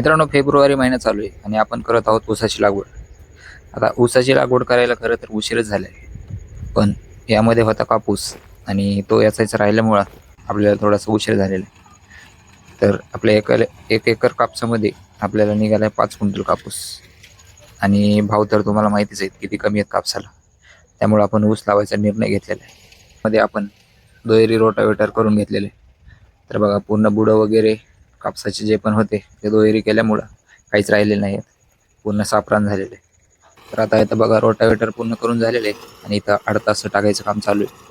मित्रांनो फेब्रुवारी महिना चालू आहे आणि आपण करत आहोत ऊसाची लागवड. आता ऊसाची लागवड करायला खरं तर उशीरच झाला आहे पण यामध्ये होता कापूस आणि तो याचाच राहिल्यामुळं आपल्याला थोडासा उशीर झालेला आहे. तर आपल्या एका एक एकर कापसामध्ये आपल्याला निघाला आहे पाच क्विंटल कापूस. आणि भाव तर तुम्हाला माहितीच आहेत किती कमी आहेत कापसाला. त्यामुळे आपण ऊस लावायचा निर्णय घेतलेला आहे. मध्ये आपण दोहेरी रोटावेटर करून घेतलेले तर बघा पूर्ण बुडं वगैरे कापसाचे जे पण होते ते दुहेरी केल्यामुळं काहीच राहिले नाही पूर्ण सापरान झालेले. तर आता इथं बघा रोटावेटर पूर्ण करून झालेले आहे आणि इथं अडतास टाकायचं काम चालू आहे.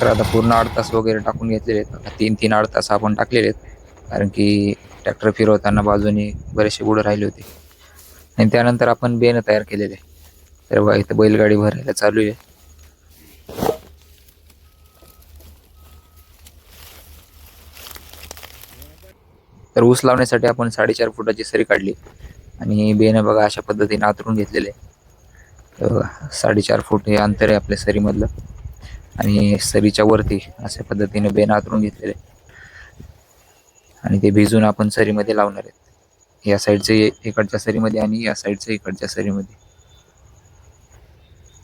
तर आता पूर्ण आठ तास वगैरे टाकून घेतलेले आहेत. तीन तीन आठ तास आपण टाकलेले आहेत. कारण की ट्रॅक्टर फिरवताना बाजूने बरेचसे बुडं राहिले होते. आणि त्यानंतर आपण बेन तयार केलेले. तर बघा इथं बैलगाडी भरायला चालू आहे. तर ऊस लावण्यासाठी आपण साडेचार फुटाची सरी काढली. आणि बेन बघा अशा पद्धतीने आतरून घेतलेले. बघा, साडेचार फूट हे अंतर आहे आपल्या सरीमधलं. आणि सरीच्या वरती अशा पद्धतीने बेन आतरून घेतलेले. आणि ते भिजून आपण सरीमध्ये लावणार आहेत. या साईडचे इकडच्या सरीमध्ये आणि या साईडच्या इकडच्या सरीमध्ये.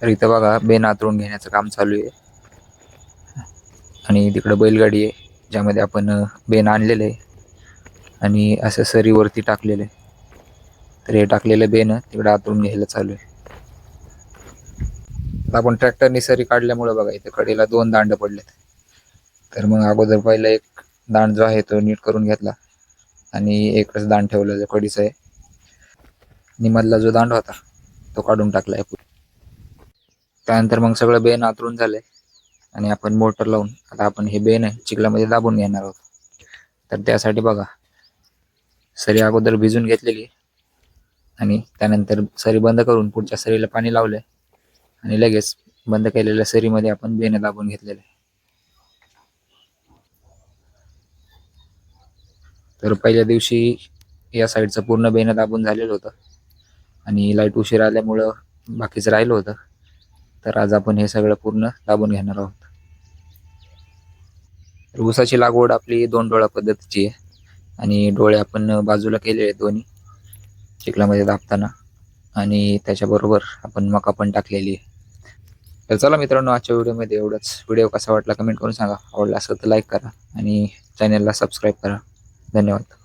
तर इथं बघा बेन आतरून घेण्याचं काम चालू आहे. आणि तिकडं बैलगाडी आहे ज्यामध्ये आपण बेन आणलेलं आहे. आणि असं सरीवरती टाकलेलं आहे. तर हे टाकलेलं बेन तिकडं आतरून घ्यायला चालू आहे. आता आपण ट्रॅक्टरने सरी काढल्यामुळे बघा इथे कडेला दोन दांड पडलेत. तर मग अगोदर पहिला एक दांड जो आहे तो नीट करून घेतला. आणि एकच दांड ठेवलं जो कडीचा आहे. निमधला जो दांड होता तो काढून टाकला आहे त्यानंतर मग सगळं बेन आतरून झालंय. आणि आपण मोटर लावून आता आपण हे बेन आहे चिखलामध्ये दाबून घेणार आहोत. तर त्यासाठी बघा सरी अगोदर भिजून घेतलेली. आणि त्यानंतर सरी बंद करून पुढच्या सरीला पाणी लावलंय. आणि लगेच बंद केलेल्या सरीमध्ये आपण बेन दाबून घेतलेले आहे. तर पहिल्या दिवशी या साईडचं पूर्ण बेनं दाबून झालेलं होतं. आणि लाइट उशीर आल्यामुळं बाकीचं राहिलं होतं. तर आज आपण हे सगळं पूर्ण दाबून घेणार आहोत. तर ऊसाची लागवड आपली दोन डोळा पद्धतीची आहे. आणि डोळे आपण बाजूला केले आहेत दोन्ही. चिखलामध्ये दाबताना. आणि त्याच्याबरोबर आपण मका पण टाकलेली आहे. तर चला मित्रांनो आजच्या व्हिडिओमध्ये एवढंच. व्हिडिओ कसा वाटला कमेंट करून सांगा. आवडला असेल तर लाईक करा आणि चॅनलला सबस्क्राईब करा. धन्यवाद.